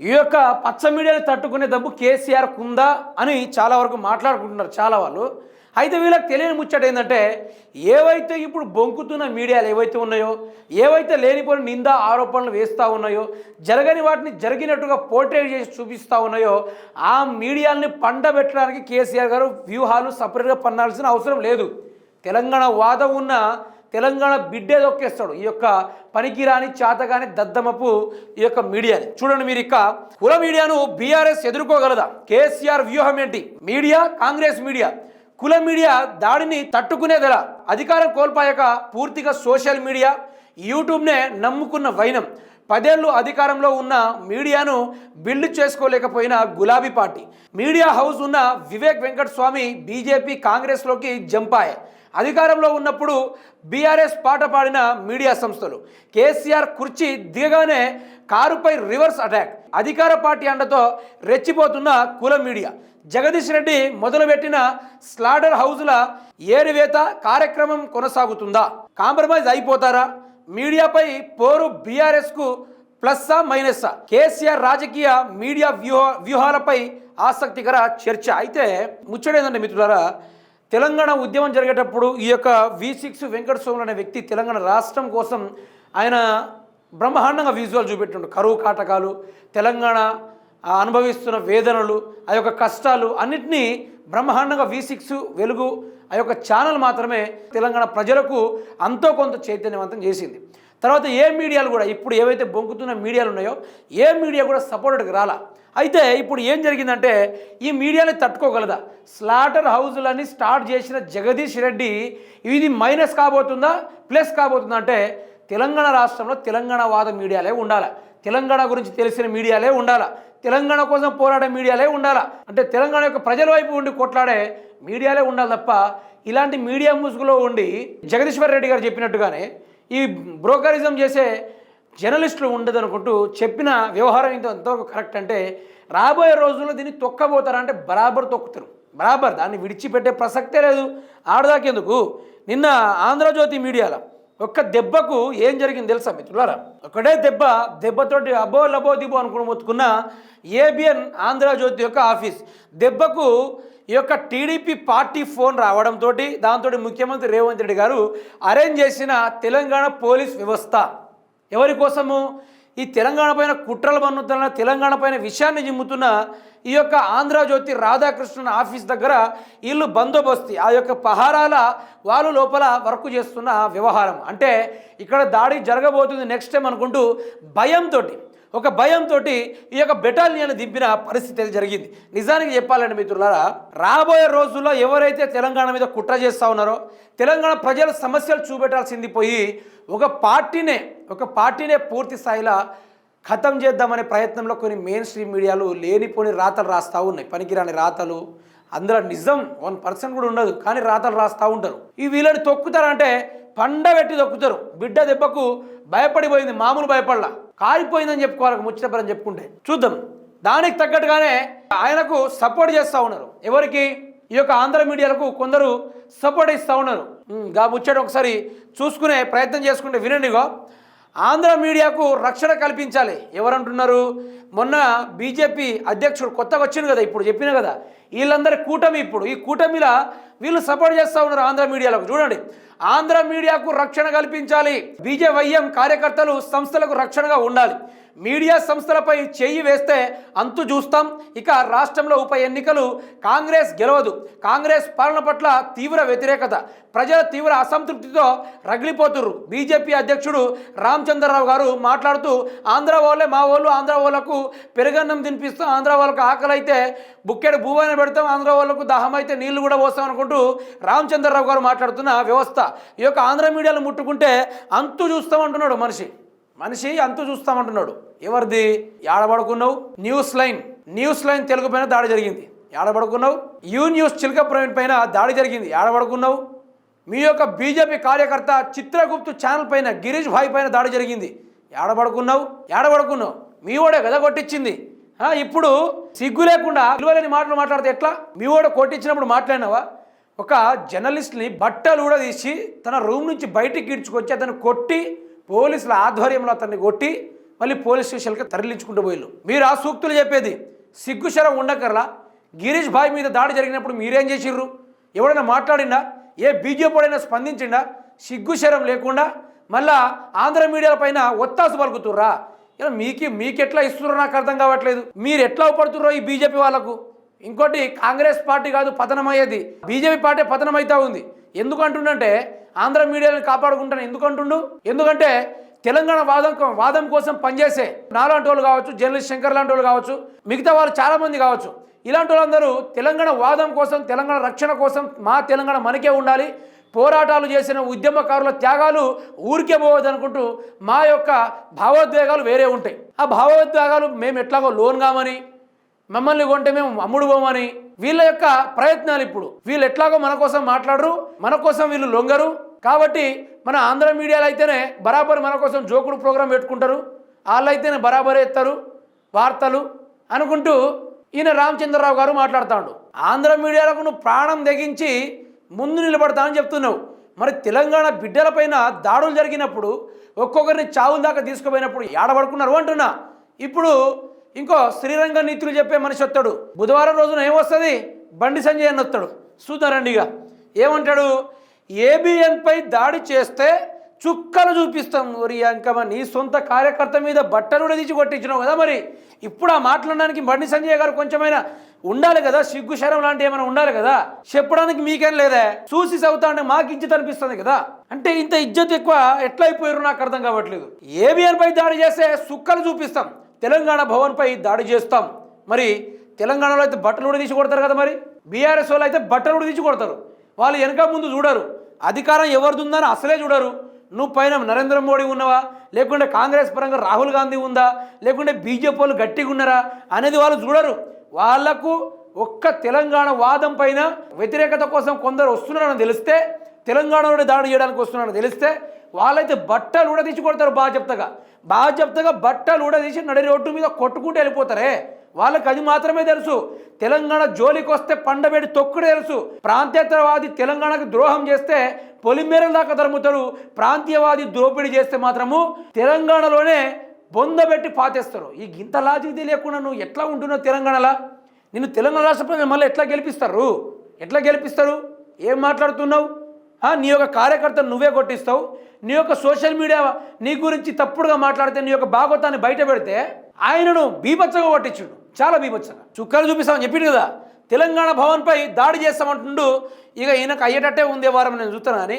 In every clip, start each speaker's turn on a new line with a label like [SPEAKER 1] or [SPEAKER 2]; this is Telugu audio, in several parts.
[SPEAKER 1] ఈ యొక్క పచ్చ మీడియాని తట్టుకునే దమ్ము కేసీఆర్ కుందా అని చాలా వరకు మాట్లాడుకుంటున్నారు చాలా వాళ్ళు. అయితే వీళ్ళకి తెలియని ముచ్చట ఏంటంటే ఏవైతే ఇప్పుడు బొంకుతున్న మీడియాలు ఏవైతే ఉన్నాయో ఏవైతే లేనిపోయిన నింద ఆరోపణలు వేస్తూ ఉన్నాయో జరగని వాటిని జరిగినట్టుగా పోర్ట్రేట్ చేసి చూపిస్తూ ఉన్నాయో ఆ మీడియాల్ని పండబెట్టడానికి కేసీఆర్ గారు వ్యూహాలు సపరేట్గా పన్నాల్సిన అవసరం లేదు. తెలంగాణ వాదం ఉన్న తెలంగాణ బిడ్డే దొక్కేస్తాడు ఈ యొక్క పనికిరాని చాతగాని దద్దమపు ఈ యొక్క మీడియాని. చూడండి మీరు ఇక. కుల మీడియాను బీఆర్ఎస్ ఎదుర్కోగలదా? కేసీఆర్ వ్యూహం ఏంటి? Media Congress media? కుల మీడియా దాడిని తట్టుకునేదెలా అధికారం కోల్పోయాక పూర్తిగా సోషల్ మీడియా యూట్యూబ్నే నమ్ముకున్న వైనం. పదేళ్ళు అధికారంలో ఉన్న మీడియాను బిల్డ్ చేసుకోలేకపోయిన గులాబీ పార్టీ. మీడియా హౌస్ ఉన్న వివేక్ వెంకట స్వామి బీజేపీ కాంగ్రెస్లోకి జంపాయే. అధికారంలో ఉన్నప్పుడు బీఆర్ఎస్ పాట పాడిన మీడియా సంస్థలు. కేసీఆర్ కుర్చీ దిగగానే కారుపై రివర్స్ అటాక్. అధికార పార్టీ అండతో రెచ్చిపోతున్న కుల మీడియా. జగదీష్ రెడ్డి మొదలుపెట్టిన స్లాడర్ హౌజ్ల ఏరివేత కార్యక్రమం కొనసాగుతుందా? కాంప్రమైజ్ అయిపోతారా? మీడియాపై పోరు బీఆర్ఎస్కు ప్లస్సా మైనస్సా? కేసీఆర్ రాజకీయ మీడియా వ్యూహ వ్యూహాలపై ఆసక్తికర చర్చ. అయితే ముచ్చడేందండి మిత్రులారా తెలంగాణ ఉద్యమం జరిగేటప్పుడు ఈ యొక్క వి సిక్స్ వెంకట అనే వ్యక్తి తెలంగాణ రాష్ట్రం కోసం ఆయన బ్రహ్మాండంగా విజువల్ చూపెట్టిండు. కరువు కాటకాలు తెలంగాణ అనుభవిస్తున్న వేదనలు ఆ యొక్క కష్టాలు అన్నిటినీ బ్రహ్మాండంగా వి సిక్స్ వెలుగు ఆ యొక్క ఛానల్ మాత్రమే తెలంగాణ ప్రజలకు అంతో కొంత చైతన్యవంతం చేసింది. తర్వాత ఏ మీడియాలు కూడా ఇప్పుడు ఏవైతే బొంకుతున్న మీడియాలు ఉన్నాయో ఏ మీడియా కూడా సపోర్టెడ్కి రాలా. అయితే ఇప్పుడు ఏం జరిగిందంటే ఈ మీడియాని తట్టుకోగలదా? స్లాటర్ హౌజులని స్టార్ట్ చేసిన జగదీష్ రెడ్డి ఇది మైనస్ కాబోతుందా ప్లస్ కాబోతుందా అంటే తెలంగాణ రాష్ట్రంలో తెలంగాణ వాద మీడియాలే ఉండాలి. తెలంగాణ గురించి తెలిసిన మీడియాలే ఉండాలా. తెలంగాణ కోసం పోరాడే మీడియాలే ఉండాలా. అంటే తెలంగాణ యొక్క ప్రజల వైపు ఉండి కొట్లాడే మీడియాలే ఉండాలి తప్ప ఇలాంటి మీడియా ముసుగులో ఉండి జగదీశ్వర్ రెడ్డి గారు చెప్పినట్టుగానే ఈ బ్రోకరిజం చేసే జర్నలిస్టులు ఉండదు అనుకుంటూ చెప్పిన వ్యవహారం ఇంత ఎంతవరకు కరెక్ట్ అంటే రాబోయే రోజుల్లో దీన్ని తొక్కబోతారా అంటే బరాబర్ తొక్కుతారు. బరాబర్ దాన్ని విడిచిపెట్టే ప్రసక్తే లేదు. ఆడదాకెందుకు? నిన్న ఆంధ్రజ్యోతి మీడియాలో ఒక్క దెబ్బకు ఏం జరిగింది తెలుసా మిత్రులారా? ఒకటే దెబ్బ దెబ్బతోటి అబో లబో దిబో అనుకుని మొత్తుకున్న ఏబిఎన్ ఆంధ్రజ్యోతి యొక్క ఆఫీస్. దెబ్బకు ఈ యొక్క టీడీపీ పార్టీ ఫోన్ రావడంతో దాంతో ముఖ్యమంత్రి రేవంత్ రెడ్డి గారు అరేంజ్ చేసిన తెలంగాణ పోలీస్ వ్యవస్థ. ఎవరి కోసము? ఈ తెలంగాణ పైన కుట్రలు పన్నుతున్న తెలంగాణ పైన విషయాన్ని జిమ్ముతున్న ఈ యొక్క ఆంధ్రజ్యోతి రాధాకృష్ణన్ ఆఫీస్ దగ్గర వీళ్ళు బందోబస్తు ఆ యొక్క పహారాల వాళ్ళు లోపల వర్క్ చేస్తున్న వ్యవహారం. అంటే ఇక్కడ దాడి జరగబోతుంది నెక్స్ట్ టైం అనుకుంటూ భయంతో ఒక భయంతో ఈ యొక్క బెటాలియన్ దింపిన పరిస్థితి జరిగింది. నిజానికి చెప్పాలండి మిత్రులారా రాబోయే రోజుల్లో ఎవరైతే తెలంగాణ మీద కుట్ర చేస్తూ ఉన్నారో తెలంగాణ ప్రజల సమస్యలు చూపెట్టాల్సింది పోయి ఒక పార్టీనే ఒక పార్టీనే పూర్తి స్థాయిలో ఖతం చేద్దామనే ప్రయత్నంలో కొన్ని మెయిన్ స్ట్రీమ్ మీడియాలు లేనిపోని రాతలు రాస్తూ ఉన్నాయి. పనికిరాని రాతలు అందులో నిజం వన్ పర్సెంట్ కూడా ఉండదు కానీ రాతలు రాస్తూ ఉంటారు. ఈ వీళ్ళని తొక్కుతారంటే పండబెట్టి తొక్కుతారు. బిడ్డ దెబ్బకు భయపడిపోయింది మామూలు భయపడలా. కారిపోయిందని చెప్పుకోవాలి ముచ్చటపరని చెప్పుకుంటే. చూద్దాం. దానికి తగ్గట్టుగానే ఆయనకు సపోర్ట్ చేస్తూ ఉన్నారు. ఎవరికి? ఈ యొక్క ఆంధ్ర మీడియాలకు కొందరు సపోర్ట్ ఇస్తూ ఉన్నారు. గా ముచ్చడం ఒకసారి చూసుకునే ప్రయత్నం చేసుకుంటే వినండిగో ఆంధ్ర మీడియాకు రక్షణ కల్పించాలి. ఎవరంటున్నారు? మొన్న బీజేపీ అధ్యక్షుడు కొత్తగా వచ్చింది కదా ఇప్పుడు చెప్పిన కదా. వీళ్ళందరి కూటమి ఇప్పుడు. ఈ కూటమిలా వీళ్ళు సపోర్ట్ చేస్తూ ఉన్నారు ఆంధ్ర మీడియాలకు. చూడండి ఆంధ్ర మీడియాకు రక్షణ కల్పించాలి. బీజేవైఎం కార్యకర్తలు సంస్థలకు రక్షణగా ఉండాలి. మీడియా సంస్థలపై చేయి వేస్తే అంతు చూస్తాం. ఇక రాష్ట్రంలో ఉప ఎన్నికలు కాంగ్రెస్ గెలవదు. కాంగ్రెస్ పాలన పట్ల తీవ్ర వ్యతిరేకత. ప్రజల తీవ్ర అసంతృప్తితో రగిలిపోతుర్రు. బీజేపీ అధ్యక్షుడు రామచంద్రరావు గారు మాట్లాడుతూ ఆంధ్ర వాళ్ళే మా వాళ్ళు ఆంధ్ర వాళ్ళకు పెరుగన్నం తినిపిస్తాం. ఆంధ్ర వాళ్ళకు ఆకలి అయితే బుక్కెడు భూవైన పెడతాం. ఆంధ్ర వాళ్ళకు దాహం అయితే నీళ్ళు కూడా పోస్తాం అనుకుంటూ రామచంద్రరావు గారు మాట్లాడుతున్న వ్యవస్థ. ఈ యొక్క ఆంధ్ర మీడియాలు ముట్టుకుంటే అంతు చూస్తామంటున్నాడు మనిషి. మనిషి అంతు చూస్తామంటున్నాడు. ఎవరిది? ఏడబడుకున్నావు news line. News line Telugu పైన దాడి జరిగింది. ఏడబడుకున్నావు యూ న్యూస్ చిలక ప్రవీణ్ పైన దాడి జరిగింది. ఏడబడుకున్నావు మీ యొక్క బీజేపీ కార్యకర్త చిత్రగుప్తు ఛానల్ పైన గిరీష్ భాయ్ పైన దాడి జరిగింది. ఏడబడుకున్నావు ఏడబడుకున్నావు మీ ఓడే గద కొట్టించింది. ఇప్పుడు సిగ్గు లేకుండా విలువలేని మాటలు మాట్లాడితే ఎట్లా? మీ ఓడ కొట్టించినప్పుడు మాట్లాడినావా? ఒక జర్నలిస్ట్ని బట్టలు కూడా తీసి తన రూమ్ నుంచి బయటికి ఈడ్చుకొచ్చి అతను కొట్టి పోలీసుల ఆధ్వర్యంలో అతన్ని కొట్టి మళ్ళీ పోలీస్ స్టేషన్కి తరలించుకుంటూ పోయిళ్ళు. మీరు ఆ సూక్తులు చెప్పేది. సిగ్గుశరం ఉండకర్లా గిరీష్ భాయ్ మీద దాడి జరిగినప్పుడు మీరేం చేసిర్రు? ఎవడైనా మాట్లాడిండా? ఏ బీజేపీడైనా స్పందించిండా? సిగ్గుశరం లేకుండా మళ్ళా ఆంధ్ర మీడియాల పైన ఒత్తాసు పలుకుతుర్రా? ఇలా మీకి మీకెట్లా ఇస్తున్నారో నాకు అర్థం కావట్లేదు. మీరు ఎట్లా పడుతుర్రో ఈ బీజేపీ వాళ్ళకు? ఇంకోటి కాంగ్రెస్ పార్టీ కాదు పతనమయ్యేది. బీజేపీ పార్టీ పతనమైతా ఉంది. ఎందుకంటుండంటే ఆంధ్ర మీడియాని కాపాడుకుంటాను. ఎందుకంటుండు? ఎందుకంటే తెలంగాణ వాదం వాదం కోసం పనిచేసే నాలాంటి వాళ్ళు కావచ్చు జర్నలిస్ట్ శంకర్ లాంటి వాళ్ళు కావచ్చు మిగతా వాళ్ళు చాలామంది కావచ్చు. ఇలాంటి వాళ్ళందరూ తెలంగాణ వాదం కోసం తెలంగాణ రక్షణ కోసం మా తెలంగాణ మనకే ఉండాలి. పోరాటాలు చేసిన ఉద్యమకారుల త్యాగాలు ఊరికే పోవద్దు అనుకుంటూ మా యొక్క భావోద్వేగాలు వేరే ఉంటాయి. ఆ భావోద్వేగాలు మేము ఎట్లాగో లోన్ కామని మమ్మల్ని కొంటే మేము అమ్ముడు పోమని వీళ్ళ యొక్క ప్రయత్నాలు ఇప్పుడు. వీళ్ళు ఎట్లాగో మన కోసం మాట్లాడరు మన కోసం వీళ్ళు లొంగరు. కాబట్టి మన ఆంధ్ర మీడియాలో అయితేనే బరాబర్ మన కోసం జోకుడు ప్రోగ్రాం పెట్టుకుంటారు. వాళ్ళు అయితేనే ఎత్తారు వార్తలు అనుకుంటూ ఈయన రామచంద్రరావు గారు మాట్లాడుతాడు. ఆంధ్ర మీడియాలకు నువ్వు ప్రాణం తెగించి ముందు నిలబడతా అని చెప్తున్నావు. మరి తెలంగాణ బిడ్డలపైన దాడులు జరిగినప్పుడు ఒక్కొక్కరిని చావుల దాకా తీసుకుపోయినప్పుడు ఏడబడుకున్నారు అంటున్నా. ఇప్పుడు ఇంకో శ్రీరంగ నీతులు చెప్పే మనిషి వస్తాడు. బుధవారం రోజున ఏమొస్తుంది? బండి సంజయ్ అని వస్తాడు చూద్దారండి ఇక ఏమంటాడు? ఏబిఎన్పై దాడి చేస్తే చుక్కలు చూపిస్తాం మరి అంకమ్మ నీ సొంత కార్యకర్త మీద బట్టలు కూడా తీసి కొట్టించినావు కదా మరి. ఇప్పుడు ఆ మాట్లాడడానికి బండి సంజయ్ గారు కొంచెమైనా ఉండాలి కదా? సిగ్గు శరం లాంటి ఏమైనా ఉండాలి కదా? చెప్పడానికి మీకేం లేదే? చూసి చదువుతా మాకు ఇజ్జత్ అనిపిస్తుంది కదా? అంటే ఇంత ఇజ్జత్ ఎక్కువ ఎట్లా అయిపోయారు నాకు అర్థం కావట్లేదు. ఏబిఎన్పై దాడి చేస్తే సుక్కలు చూపిస్తాం. తెలంగాణ భవన్పై దాడి చేస్తాం. మరి తెలంగాణలో అయితే బట్టలు కూడా తీసి కొడతారు కదా మరి? బీఆర్ఎస్ వాళ్ళు అయితే బట్టలు కూడా తీసి కొడతారు. వాళ్ళు వెనక ముందు చూడరు. అధికారం ఎవరిదిందని అసలే చూడరు. నువ్వు పైన నరేంద్ర మోడీ ఉన్నవా? లేకుంటే కాంగ్రెస్ పరంగా రాహుల్ గాంధీ ఉందా? లేకుంటే బీజేపీ వాళ్ళు గట్టిగా ఉన్నారా? అనేది వాళ్ళు చూడరు. వాళ్ళకు ఒక్క తెలంగాణ వాదం పైన వ్యతిరేకత కోసం కొందరు వస్తున్నారని తెలిస్తే తెలంగాణలో దాడి చేయడానికి వస్తున్నారని తెలిస్తే వాళ్ళైతే బట్టలు కూడా తీసి కొడతారు బాగా చెప్తగా బాగా చెప్తగా బట్టలు కూడా తీసి నడి రోడ్డు మీద కొట్టుకుంటూ వెళ్ళిపోతారే. వాళ్ళకి అది మాత్రమే తెలుసు. తెలంగాణ జోలికి వస్తే పండబెట్టి తొక్కుడే తెలుసు. ప్రాంతేతరవాది తెలంగాణకు ద్రోహం చేస్తే పొలిమేరల దాకా తరుముతారు. ప్రాంతీయవాది దోపిడీ చేస్తే మాత్రము తెలంగాణలోనే బొందబెట్టి పాతేస్తారు. ఈ గింత లాజిక్ తెలియకుండా నువ్వు ఎట్లా ఉంటున్నావు తెలంగాణలో? నిన్ను తెలంగాణ రాష్ట్ర ప్రజలు మళ్ళీ ఎట్లా గెలిపిస్తారు? ఎట్లా గెలిపిస్తారు? ఏం మాట్లాడుతున్నావు? నీ యొక్క కార్యకర్త నువ్వే కొట్టిస్తావు. నీ యొక్క సోషల్ మీడియా నీ గురించి తప్పుడుగా మాట్లాడితే నీ యొక్క భాగవతాన్ని బయట పెడితే ఆయనను బీభత్సంగా కొట్టించుడు. చాలా బీభత్సంగా. చుక్కలు చూపిస్తామని చెప్పిండు కదా. తెలంగాణ భవన్పై దాడి చేస్తామంటుండు. ఇక ఈయనకు అయ్యేటట్టే ఉందే వారం నేను చూస్తాను అని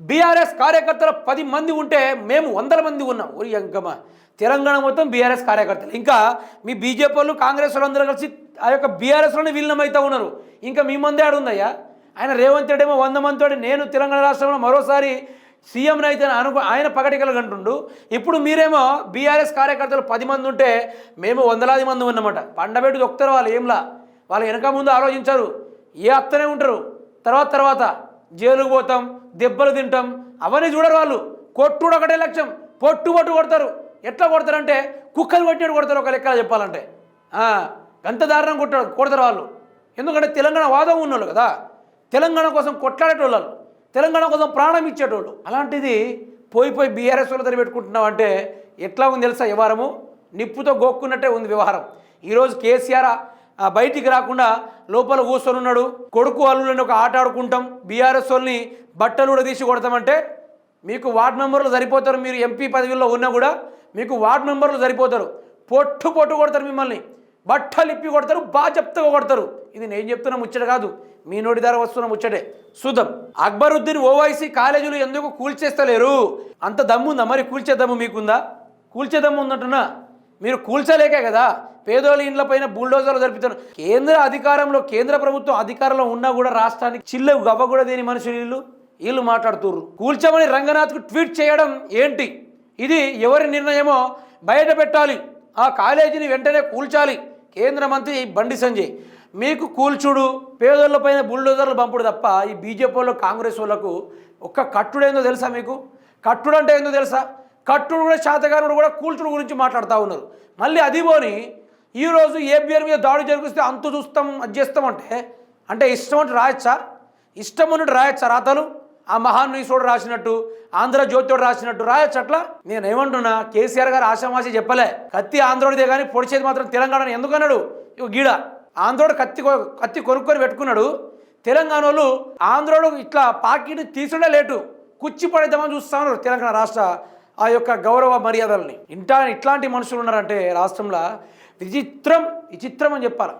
[SPEAKER 1] బీఆర్ఎస్ కార్యకర్తలు పది మంది ఉంటే మేము వందల మంది ఉన్నాం. ఊరి అంకమ్మ. తెలంగాణ మొత్తం బీఆర్ఎస్ కార్యకర్తలు. ఇంకా మీ బీజేపీ వాళ్ళు కాంగ్రెస్ వాళ్ళు అందరూ కలిసి ఆ యొక్క బీఆర్ఎస్లోనే విలీనమవుతా ఉన్నారు. ఇంకా మీ మందే ఆడుందయ్యా. ఆయన రేవంత్ రెడ్డి ఏమో వంద మందితోటి నేను తెలంగాణ రాష్ట్రంలో మరోసారి సీఎంని అయితే అనుకు ఆయన పగటికలు అంటుండు ఇప్పుడు మీరేమో బీఆర్ఎస్ కార్యకర్తలు పది మంది ఉంటే మేము వందలాది మంది ఉన్నమాట. పండబెట్టు దొక్కుతారు వాళ్ళు ఏంలా వాళ్ళు వెనక ముందు ఆలోచించారు. ఏ అత్తనే ఉంటారు. తర్వాత తర్వాత జైలుకు పోతాం దెబ్బలు తింటాం అవన్నీ చూడరు వాళ్ళు. కొట్టుడు ఒకటే లక్ష్యం. పొట్టు పొట్టు కొడతారు. ఎట్లా కొడతారంటే కుక్కలు కొట్టినట్టు కొడతారు ఒక లెక్క చెప్పాలంటే. గంత దారుణం కొట్టాడు కొడతారు వాళ్ళు. ఎందుకంటే తెలంగాణ వాదం ఉన్నోళ్ళు కదా. తెలంగాణ కోసం కొట్లాడేటోళ్ళు వాళ్ళు. తెలంగాణ కోసం ప్రాణం ఇచ్చేటోళ్ళు. అలాంటిది పోయి పోయి బీఆర్ఎస్ వాళ్ళ అంటే ఎట్లా ఉంది తెలుసా వ్యవహారము? నిప్పుతో గోక్కున్నట్టే ఉంది వ్యవహారం. ఈరోజు కేసీఆర్ ఆ బయటికి రాకుండా లోపల కూర్చొని ఉన్నాడు. కొడుకు అల్లులని ఒక ఆట ఆడుకుంటాం. బీఆర్ఎస్ వాళ్ళని బట్టలు కూడా తీసి కొడతామంటే మీకు వార్డ్ మెంబర్లు సరిపోతారు. మీరు ఎంపీ పదవిలో ఉన్నా కూడా మీకు వార్డ్ మెంబర్లు సరిపోతారు. పొట్టు పొట్టు కొడతారు మిమ్మల్ని. బట్టలు ఇప్పి కొడతారు. బాగా చెప్తగా కొడతారు. ఇది నేను చెప్తున్న ముచ్చట కాదు. మీ నోటి ద్వారా వస్తున్న ముచ్చటే. చూద్దాం అక్బరుద్దీన్ ఓవైసీ కాలేజీలు ఎందుకు కూల్చేస్తలేరు? అంత దమ్ము ఉందా మరి? కూల్చే దమ్ము మీకుందా? కూల్చే దమ్ము ఉందంటున్నా. మీరు కూల్చలేకే కదా? పేదోళ్ళ ఇండ్ల పైన బుల్డోజర్లు జరుపుతారు కేంద్ర అధికారంలో కేంద్ర ప్రభుత్వం అధికారంలో ఉన్నా కూడా రాష్ట్రానికి చిల్లె గవ్వ కూడా దేని మనుషులు వీళ్ళు? వీళ్ళు మాట్లాడుతుర్రు. కూల్చమని రంగనాథ్కు ట్వీట్ చేయడం ఏంటి? ఇది ఎవరి నిర్ణయమో బయట పెట్టాలి. ఆ కాలేజీని వెంటనే కూల్చాలి. కేంద్ర మంత్రి బండి సంజయ్. మీకు కూల్చుడు పేదోళ్ళపైన బుల్డోజర్లు పంపుడు తప్ప ఈ బీజేపీ వాళ్ళు కాంగ్రెస్ వాళ్ళకు ఒక్క కట్టుడేందో తెలుసా మీకు? కట్టుడు అంటే ఏందో తెలుసా? కట్టుడు కూడా శాతగారుడు కూడా కూల్చుడు గురించి మాట్లాడుతూ ఉన్నారు. మళ్ళీ అది పోని ఈరోజు ఏబిఆర్ మీద దాడి జరిగిస్తే అంతు చూస్తాం అది చేస్తామంటే అంటే ఇష్టం అంటే రాయొచ్చా? ఇష్టం ఉన్నట్టు రాయొచ్చా రాతలు? ఆ మహాన్యూసుడు రాసినట్టు ఆంధ్రజ్యోతిడు రాసినట్టు రాయొచ్చు అట్లా? నేను ఏమంటున్నా కేసీఆర్ గారు ఆశామాషి చెప్పలే. కత్తి ఆంధ్రోడిదే కానీ పొడిచేది మాత్రం తెలంగాణ ఎందుకన్నాడు ఇక గీడ. ఆంధ్రోడు కత్తి కొ- కత్తి కొనుక్కొని పెట్టుకున్నాడు. తెలంగాణ వాళ్ళు ఆంధ్రోడు ఇట్లా పాకిట్ తీసుడే లేటు. కుచ్చి పడేద్దామని చూస్తా ఉన్నారు తెలంగాణ రాష్ట్ర ఆ యొక్క గౌరవ మర్యాదల్ని. ఇంటా ఇట్లాంటి మనుషులు ఉన్నారంటే రాష్ట్రంలో విచిత్రం విచిత్రం అని చెప్పాలి.